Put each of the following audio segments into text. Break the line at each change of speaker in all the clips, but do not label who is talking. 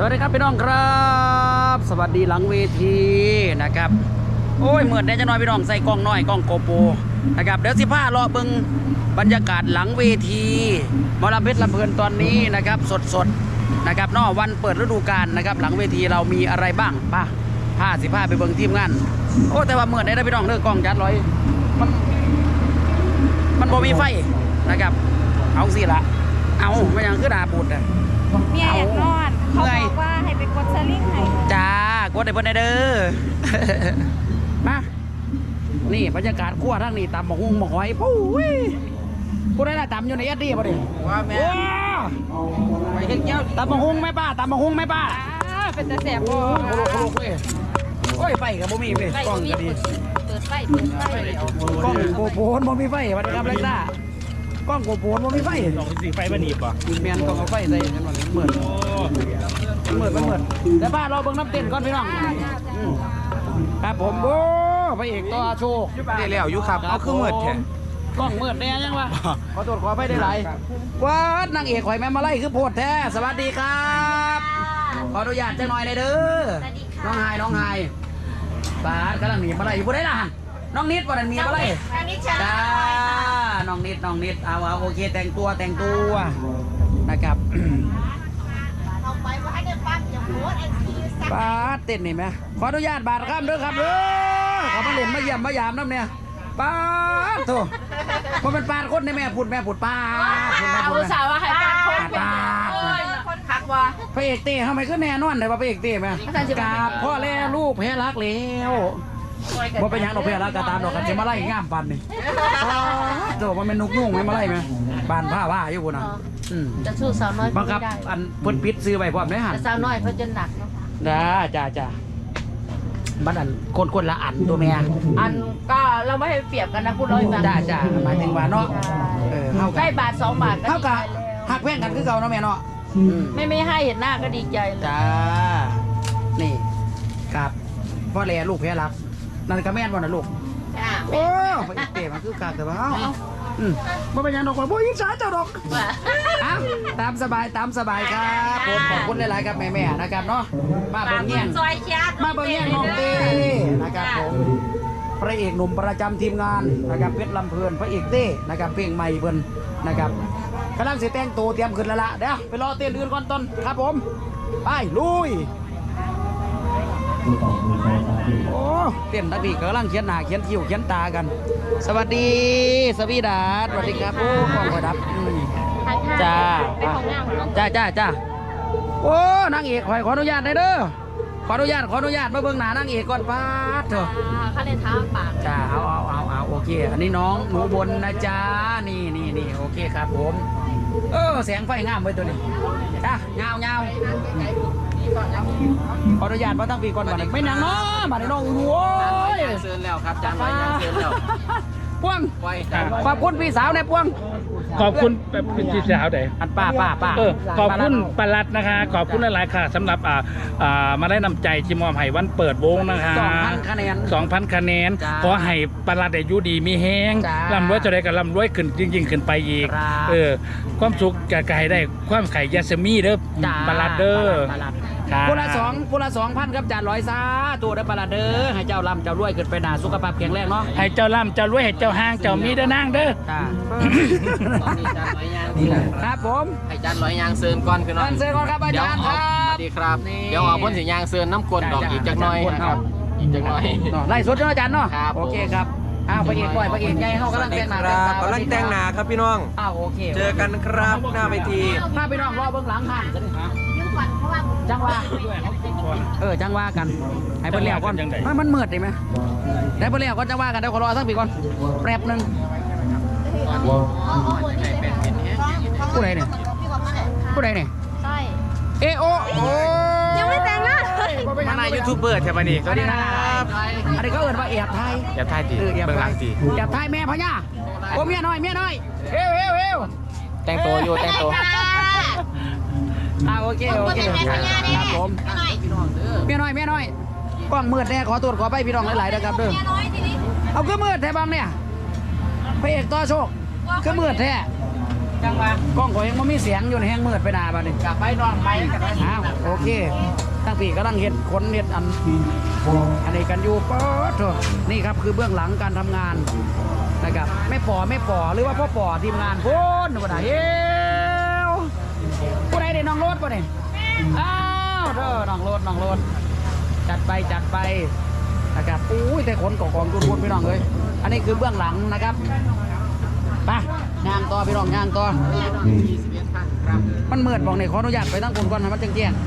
สวัสดีครับพี่น้องครับ สวัสดีหลังเวทีนะครับ โอ้ยเหมือนได้จะน้อยพี่น้องใส่กล้องน้อยกล้องโกโปรนะครับเดี๋ยวสิพารอเบิงบรรยากาศหลังเวทีมอลำเพชรลำเพลินตอนนี้นะครับสดๆนะครับนอกวันเปิดฤดูกาลนะครับ หลังเวทีเรามีอะไรบ้างป้าผ้าสิผ้าไปเบิงทีมงานโอ้แต่ว่าเหมือนได้นะพี่น้องเด้อกล้องจัดร้อยมันมันบ่มีไฟนะครับ เอาสิละเอาไม่ยังคือดาบุดอะ
เมียอยากนอน เขา
เมื่อย
บอกว่าให้ไปกดสลิงให้
จ้ากดได้เพิ่นได้เด้อ มา นี่บรรยากาศขั้วทั้งนี้ตำหมกหุ่งหมกหอยปู้ยผู้ใดล่ะตำอยู่ในยัดดีบ่ดิ
ว่าแม่
ว้า
ไปเฮ็ดแก้ว
ตำหมกหุ่งไหมป้าตำหมกหุ่งไหมป้า
อ่าเป็นตะแสบ
โอ้
บ่
โหโอ้โหโอ้โหเว้ยโอ้ยไฟกับบ่มีเว้ย
ไฟ
กล้อง
มี
ก็ดี
เปิดไฟเปิดไฟ
กล้องโกโปนบ่มีไฟสวัสดีครับเล็กซ่า กล้องโกโปนบ่มีไฟ
สองสีไฟบันนีบป่ะ
แมนกล้องเอาไฟใส่กันบ่เหมือนเหมือนมันเหมือนเดี๋ยวป้ารอเบิ่งน้ำเต้นก่อนพี่น้องอืมครับผมโอ้พระเอกต่อโชค
ได้แล้วอยู่ครับเอาคือมืดแท้
กล้องมืดแน่ยังวะขอโทษขอไปได้หลายวัดนางเอกข่อยแม่มาไล่คือโพดแท้ สวัสดีครับ ขออนุญาตจังหน่อยเลยเด้อน้องไฮน้องไฮบาสกำลังหนีมาไล่อยู่ผู้ใดล่ะน้องนิดวันนั้นมีมาไล่
อันนี้ฉัน
จ้า น้องนิดน้องนิดเอาเอาโอเคแต่งตัวแต่งตัวนะครับ
เอาไปว่าให้ได้ปั๊บอย่าโพสไอ้ที่สัก
บาสเต้นนี่ไหมขออนุญาตบาทครับเด้อครับเด้อขอมาเล่นมาเยี่ยมมายามน้ำเนี่ยบาสโถมันเป็นปาดคนในแม่พูดแม่พูดปาดพูดแม่พูด
อุต
แม่
ส่าห์ว่าให้ปั๊บคน
ปาด
คนคักว่า
พระเอกเต้ทำไมก็แน่นอนเลยว่าพระเอกเต้ไหมกราบพ่อแล้วลูกแพ้รักแล้ว บ่เป็นหยังดอกแพ้รักก็ตามดอกกันจะมาไล่งามปันนี่โตมันเป็นนกนุ่งไหมมาไล่ไหมบานผ้าว่าอยู่พุ่นน่ะอืม
จะสู้สาวน้อย
บังคับ
ไม่ได้
อันเพิ่นปิดซื้อไว้พร้อมได้หัน
แต่สาวน้อยเขาจะหนักเนาะ
จ้าจ้าจ้ามันอันคนคนละอันตัวแม่
อันก็เราไม่ให้เปรียบกันนะพูดเลยแบบ
จ้าจ้าหมายถึงว่าเนาะเออเฮากั
ได้
น
บาทสองบาทก็
เฮา
ดี
กั
ใจ
บ
แล้ว
หักแพงกันคือเก่าเนาะแม่เนาะอืม
ไม่ไม่ให้เห็นหน้าก็ดีใจเลย
จ้านี่ครับพ่อแลลูกแพ้รัก นั่นก็แม่นบ่นะลูก
จ้า
โอ้ไปอีกเตะมันคือกากแต่ว่าเอ้าเอ้าอืมบ่เป็นหยังดอกว่าบ่ยิงสาเจ้าดอกเอ้าตามสบายตามสบายครับผมขอบคุณหลายๆครับแม่ๆนะครับเนาะมาเบิ่งเงี้ยง
ซอยเชียร์
มาเบิ่งเงี้ยงน้องเต้นะครับผมพระเอกหนุ่มประจำทีมงานนะครับเพชรลำเพลินพระเอกเต้นะครับเพลงใหม่เพิ่นนะครับกำลังสิแต่งตัวเตรียมขึ้นแล้วล่ะเดี๋ยวไปรอเต้นอื่นก่อนต้นครับผม ไปลุย โอ้เต้นตะบีกำลังเขียนหน้าเขียนคิ้วเขียนตากัน สวัสดีสวีดาสสวัสดีครับโอ้กล้องกระดับอืมจ้าจ้าจ้าจ้าโอ้นางเอกขอยขออนุญาตหน่อยเด้อขออนุญาตขออนุญาตมาเบิ่งหน้านางเอกก่อนป้าดเถอะ
เขาเลยท้าปาก
จ้าเอาเอาเอาเอาโอเค อันนี้น้องหนูบนนะจ้านี่นี่นี่โอเคครับผม เออแสงไฟงามไว้ตัวนี้จ้าเงาเงา ขออนุญาตมาตั้งปีก่อนก่อนไม่นางเนาะมาในน้องโอ้ย
เซินแล้วครับจานไว้ยังเซินแล้ว
ป้วง
ไว้จานไว้
ขอบคุณพี่สาวในป้วง
ขอบคุณแบบพี่สาวเด๋
อันป้าป้าป้า
เออขอบคุณ
ป้า
ปลัดนะคะ ขอบคุณหลายๆค่ะสำหรับอ่าอ่ามาได้นำใจที่มอบให้วันเปิดวงนะคะ
สองพันคะแนน
2,000คะแนน
จ้า
ขอให้ปลัดอายุดีมีแห้ง
จ้า
ร่ำรวยจะได้กับร่ำรวยขึ้นยิ่งๆขึ้นไปอีก
ครับ
เออความสุขจะกายได้ความไข่ยาสมีเด้อ
จ้า
ปลัดเด้อ
ปลัด
ครับ
พูละสองพูละสองพันครับจานร้อยซาตัวเด้อปลาเด้อให้เจ้าลำเจ้ารวยขึ้นไปหนาสุขภาพแข็งแรงเนาะ
ให้เจ้าร่ำเจ้ารวยให้เจ้าห้างเจ้ามีเด้อนางเด้อ
จ้า
ตอนนี้จานไว้ยังนี่แหละ
ครับผม
ให้จานไว้ยังเซินก่อนพี่น้อง
ท่านเซอร์ก่อนครับอา
เดี๋ยว
จารย์ค
เอา
รับ
สวัสดีครับ
นี่
เดี๋ยวเอาพ่นสียางเซินน้ำกลนดอก
จ้า
อีกจักหน่อย
จ้า
นะครับ อีกจักหน่อย
เนาะไล่สดเนาะอาจารย์เนาะ
ครับ
โอเคครับอ้าวพระเอกบ่อยพระเอกใหญ่เฮากำลังแต่งหน้า
ครับกำลังแต่งหนาครับพี่น้อง
อ้าวโอเค
เจอกันครับหน้าเวที
ถ้าพี่น้องรอเบื้องหลังหันกันดิ
ยุ่งก่อนเพราะว่า
จังว่าเออจังว่ากันให้เพิ่นเลี้ยวก่อน
จังใด
มันมันมืดได้ไหมได้เพิ่นเลี้ยวก่อนจังว่ากันเดี๋ยวขอรอสักปีก่อนแป๊บหนึงผู้ใดเนี่ยผู้ใดเนี่ย
ใช่
เอโอโอ้
ยังไม่แต่งหน้า
มาในยูทูบเบอร์ใช่ปะนี่สวัสดีครับ
อันนี้เขาเอิ้นว่าแอบไทย
อย่าทายตี
เออแอบ
เบื้องห
ไท
ลั
ย
งตี
แอบไทยแม่พญาโอ้เมียน้อยเมียน้อยเฮวเฮวเฮว
แต่งตัวอยู่แต่งตัว
อ่าโอเคโอเคครับผมเมียน้อยเมียน้อยกล้องมืดแน่ขอตรวจขอไปพี่น้องหลายๆนะครับเด้อ
น้อยทีนี้
เอาคือมืดแท้บังเนี่ยพระเอกต่อโชคคือมืดแท้
จังหวะ
กล้องข่อยยังไม่มีเสียงอยู่ในแห้งมืดไปหนาบัดนี้
กลับไปนอนไปกัน
อ้าวโอเคตั้งปีกำลังเห็ดคนเห็ดอันอันนี้กันอยู่ป๊อดโถ่นี่ครับคือเบื้องหลังการทำงานนะครับไม่ปอไม่ปอหรือว่าพ่อปอทีมงานพูนบ่ได้เฮ้วผู้ใดได้ น้องรถป่ะเนี่ยอ้าวเด้อน้องรถน้องรถจัดไปจัดไปนะครับอุ้ยแต่คนกองๆทุนๆพี่น้องเลยอันนี้คือเบื้องหลังนะครับไปย่างต่อพี่น้องย่างต่อมันมืดบอกในขออนุญาตไปตั้งคนก่อนให้มันแจ้งๆ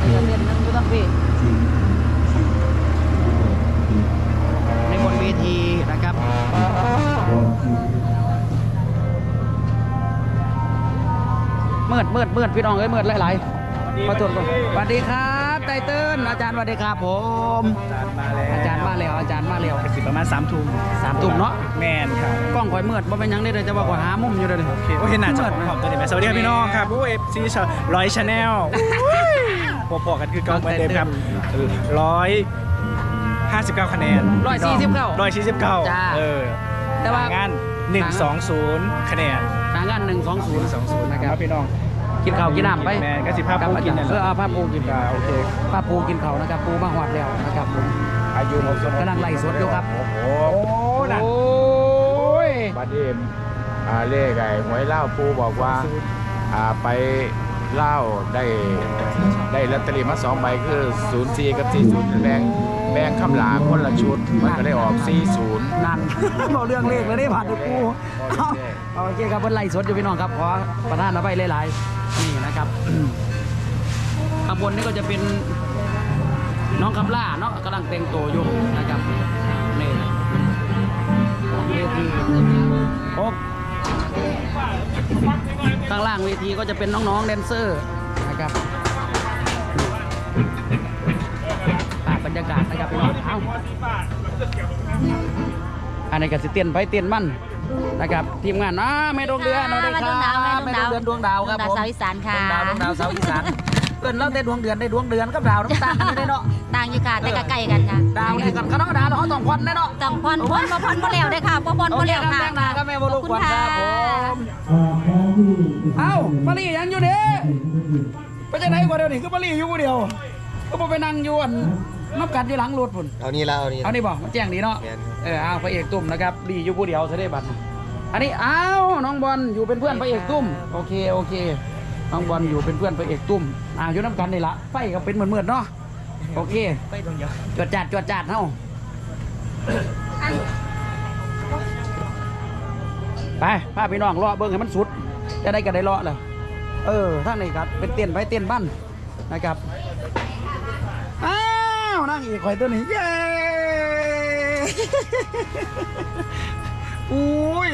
เรียนเรียนนั่งอยู่ตั้งพี่ในบนเวทีนะครับ มืดมืดมืดพี่น้องเอ้ยมืดหลายๆขอโทษก่อนสวัสดีครับไตเติ้ลอาจารย์สวัสดีครับผม อาจารย์มาแล้วอาจารย์มาแล้ว
สิประมาณสามทุ่ม
สามทุ่มเนาะ
แมนครับ
กล้องข่อยมืดบ่เป็นหยังได้เลยจะว่าข่อยหามุมอยู่เลย
โอเคโอ้เห็นหน้าจอของตัวนี้ไหมสวัสดีครับพี่น้องครับโอ้เอฟซีร้อยชาแนลพอๆกันคือเกองเหมือนเดิมครับร้อยห้าสิบเก้าคะแนน
ร้อยสี่สิบเก้า
ร้อยสี่สิบเก้า
จ้า
เออ
แต่ว่า
งานหนึ่งสองศูนย์คะแนน
หางานหนึ่งสองศูนย์
สองศูนย์
นะ
นะ
ค
ค
รั
รั
บบ
พี่น้อง
กินข้าวกินน้ำไป
แมนก็สิภาพ
ครับ
ปูกิน
อาจารย์
นั่น
เออ
แหละ
เอาผ้าปูกิน
อ่าโอเค
ผ้าปูกินเขาวนะครับปูมาหอดแล้วนะครับผม
อายุหกสิบ
กำลังไล่สดอยู่ครับ
โอ้โห
โอ้นั่น
โอ้ย
บัดนี้อ่าเลขไอ้หวยเล่าปูบอกว่าอ่าไป เล่าได้ได้ลอตเตอรี่มาสองใบคือ0 4กับ40แบ่งแบ่งคำหลาคนละชุด มันก็ได้ออก40
นั่น บอกเรื่องเลขเลยได้ผ่านดูปูเอาเอาโอเคครับเพิ่นไล่สดอยู่พี่น้องครับขอประทานเอาไปหลายๆนี่นะครับข้างบนนี่ก็จะเป็นน้องคำล่าเนาะกำลังแต่งตัวอยู่นะครับ ข้างล่างเวทีก็จะเป็นน้องๆแดนเซอร์นะครับภาพบรรยากาศนะครับพี่น้องเอ้าอันนี้ก็สิเตียนไปเตียนมั่นนะครับทีมงานอ่าแม่ดวงเดือนสวัสดีครับแม่ดวงเดือนดวงดาวครับผม
สาวอีสานค่ะ
ดวงดาวดวงดาวสาวอีสาน เอิ้นเราได้ดวงเดือนได้ดวงเดือนกับดาวน้ำตาลกันได้เนาะ
ต่างอยู่ค่ะแต่ก็ใกล้กันค่ะ
ดาวนี่กันเขาเนาะดาวเราเขาต้องควันแน่เนาะ
ต้องพรพรบ่พรบ่แล้วเด้อค่ะบ่พร
โอ
บ่
เค
แล้ว
ครับ
ค่ะ
แจ้งนาครับแม่บรุ
ข
ค
อ
วัน
ณ
ครับผมเอ้ามาลียังอยู่เด้ไปจะไหนกว่าเดียวนี่คือมาลีอยู่ผู้เดียวก็บ่ไปนั่งอยู่อันนับกันอยู่หลังรถพุ่น
เอานี่แล้วเอานี่
เอานี่บอกมันแจ้งดีเนาะ
แม่น
เออเอาพระเอกตุ้มนะครับดีอยู่ผู้เดียวซะได้บัตรอันนี้อ้าวน้องบอลอยู่เป็นเพื่อนพระเอกตุ้มโอเคโอเค น้องบอลอยู่เป็นเพื่อนพระเอกตุ้มอ่าอยู่น้ำกันนี่ละไฟก็เป็นเหมือนเมือนๆเนาะโอเค
ไปตรงเดียว
จวดจัดจวดจัดเฮ้าไปพาพี่น้องเลาะเบิ้งให้มันสุด จะได้กันได้เลาะเลยเออท่านนี้ครับ เป็นเตียนไปเตียนบ้านนะครับอ้าวนั่งอีกข่อยตัวนี้เย้อุ้ย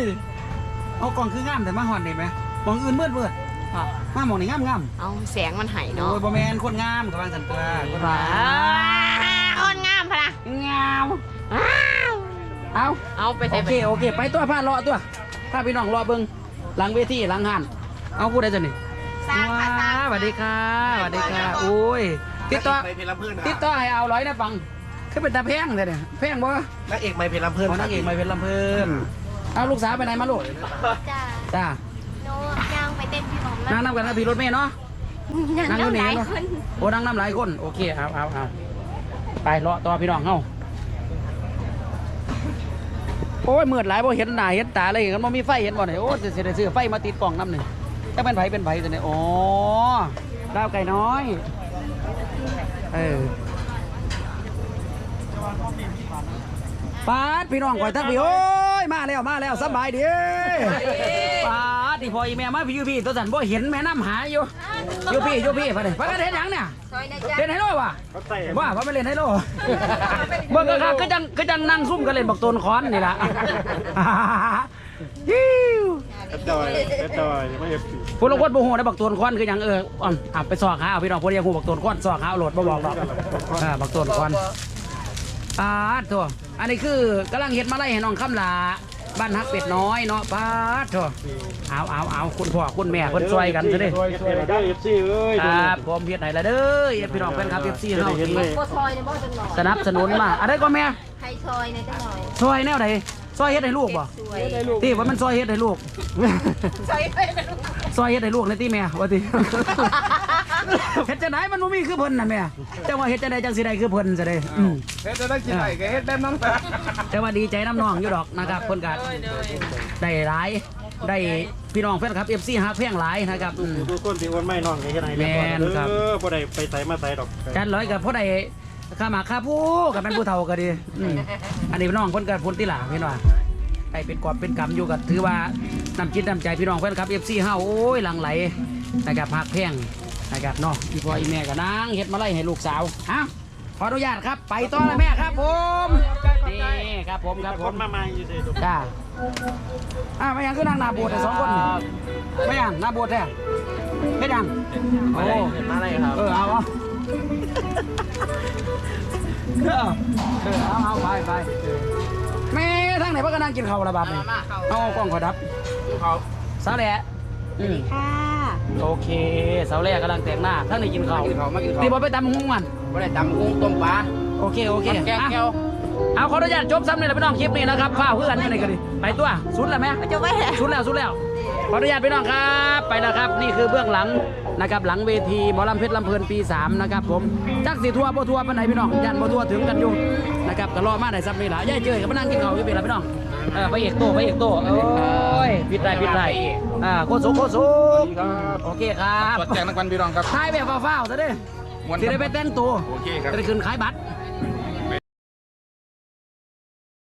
เอากล่องคืองามแต่มาหอนได้ไหมมองอื่นเมืดมื ดมามองนี่งามงาม
เอาแสงมันหาย
โอ้
เนาะ
ยบ่แมนคนงามกับวางสันตัวคนงาม
อ่อนงามพะนะ
งามเอา
เอาไป
โอ
ใส่
เคโอเค ไปตัวผ้ารอตัวถ้าพี่น้องรอเบิ่งหลังเวทีหลังหันเอาพูดได้จังนี่
สร้างค่ะสร้าง
สวัสดีค่ะสวัสดีค่ะโอ้ยติดต่อ
ไม่เพลำเพื่อน
ติดต่อให้เอาร้อยนะฟังคือเป็นตาแพงเลยเนี่ยแพงบ่
นักเอกไม่เพลำเพื่อน
เอานางเอกมาเป็นลำเพลินเอาลูกสาวไปไหนมาลูก
จ้า
จ้า
โนย่าง ไปเต้นพี่น้อง
นั่งน้ำกันนะพี่รถเมย์เนาะ นั่งอยู่นี่
หลาย
เนาะ
คน
โอ้นั่งน้ำหลายคน โอเคเอาเอาเอาไปเลาะต่อพี่น้องเฮาโอ้ยมืดหลายบ่เห็นหน้าเห็นตาเลยกันบ่มีไฟเห็นบ่เนี่ยโอ้ยสิได้ซื้อไฟมาติดกล่องน้ำหนึ่งจะเป็นไผเป็นไผจะเนี่ยอ๋อดาวไก่น้อย เออปาดพี่น้องก่อยทักพี่โอ้ยมาแล้วมาแล้วสบายดี ปาดที่พออีแม่มาพี่อยู่พี่ตัวสันบ่เห็นแม่น้ำหาอยู่อยู่พี่อยู่พี่ไปเลยไปกันเห็นหยังเนี่ย
ซอยนะจ๊ะ
เล่นไฮโลวะว่าว่าไม่เล่นไฮโลเบิ่งกันครับก็จังก็จังนั่งซุ่มกันเล่นบักโตนคอนนี่ล่ะฮิว
ดอยดอยไม่เอฟซี
ผู้ลงคนบ่ฮู้นะบักโตนคอนคือหยังเอออะอะไปสอกหาเอาพี่น้องผู้เดียวฮู้บักโตนคอนสอกหาเอาโหลดบ่บอกดอกอ่าบักโตนคอนอ่าตัวอันนี้คือกำลังเฮ็ดมาไล่ให้น้องคำลา บ้านฮักเป็ดน้อยเนาะป้าดโถเอาเอาเอาคุณพ่อคุณแม่เพิ่นช่วยกันซะเด้
ช่วยได้เอฟซีเอ้ย
ครับผมเฮ็ดให้ละเด้อพี่น้องแฟนคลับ FC เฮาที่
บ่ซอยในบ่จังหน่อย
สนับสนุนมาอะไรก็แม่
ให้ซอยในจังหน่อย
ซอยแนวใดซอยเฮ็ดให้ลูกบ่
สวย
ที่ว่ามันซอยเฮ็ดให้ลูก
ใส่ไปเป็นลูก
ซอยเฮ็ดให้ลูกเลยติแม่ว่าติ เฮ็ดจังไดมันบ่มีคือเพิ่นน่ะแม่จังว่าเฮ็ดจังไดจังสิได้คือเพิ่นซะเด้อืม
เฮ็ดได้กินไหนก็เฮ็ดแบบนั้น
แต่ว่าดีใจน้ำน้องอยู่ดอกนะครับเพิ่นก็ได้หลายได้พี่น้องแฟนคลับ FC ฮักเพียงหลายนะครับอืม
ทุกคนที่วันไม่น้องไงที่ไหน
แม่นครับ
เออบ่ได้ไปไสมาไสดอก
จันร้อยกับพ่อใดข้าหมากข้าผู้กับเป็นผู้เฒ่าก็ดีอืมอันนี้พี่น้องเพิ่นก็พ้นที่หลังพี่น้องไอ้เป็นกอบเป็นกรรมอยู่กับถือว่านำจิตนำใจพี่น้องแฟนคลับ FC เฮาโอ้ยหลังไหลนะครับพักแพง นะครับเนาะอีพ่ออีแม่ก็นางเฮ็ดมาไล่ให้ลูกสาวอ้าวขออนุญาตครับ ไปต่อเลยแม่ครับผมนี่ครับผมครับผ
ค
ม
นมาใหม่อยู่สิ
จ้าอ่าไม่ยังคือนางหนาโบดแต่สองคนนี่ไม่ยังหนาโบดแท้ไม่ยังโอ้
มาอะไรครับ
เออเอาเอาเออเออเอาเอาไปไปแม่ทางไหนพวกก็นั่งกินข้าวระบาดนี่เอากล้องขอดับ
เขา
สาวแหละ อืม
ค่ะ
โอเคสาวแหละกำลังแต่งหน้าทางไหนกินข้าว
กินเขามากินเขา
นี่บอไปตำหุ้งมัน
ไม่ได้ตำกุ้งต้มปลา
โอเคโอเค
แกง
อะ
แก้ว
เอาขออนุญาตจบซ้ำเลยนะพี่น้องคลิปนี้นะครับฝ้าเพื่อนนี่ไหนกันดิไปตัวสุดแล้วไหม
จะไว้แหละ
สุดแล้วสุดแล้วขออนุญาตพี่น้องครับ ไปแล้วครับ นี่คือเบื้องหลังนะครับหลังเวทีหมอลำเพชรลำเพลินปี 3 นะครับผมจักสีทัวร์บ่ทัวร์ปานไหนพี่น้องยันบ่ทัวร์ถึงกันอยู่นะครับก็รอมาได้ซับนี่ล่ะย่ายเจยกับมานั่งกินข้าวอยู่เป็นล่ะพี่น้อง เออไปเอกโตไปเอกโตโอ้ยผิดได้ผิดได้อ่าโคสุกโคสุกโอเคครับ
ตรวจแจ้งนักวันพี่น้องครับ
ทายแบบฟ้าวๆซะเด้
ม่วน
สิได้ไปแต่งตัว
โอเคครับ
จะได้ขึ้นขายบัตร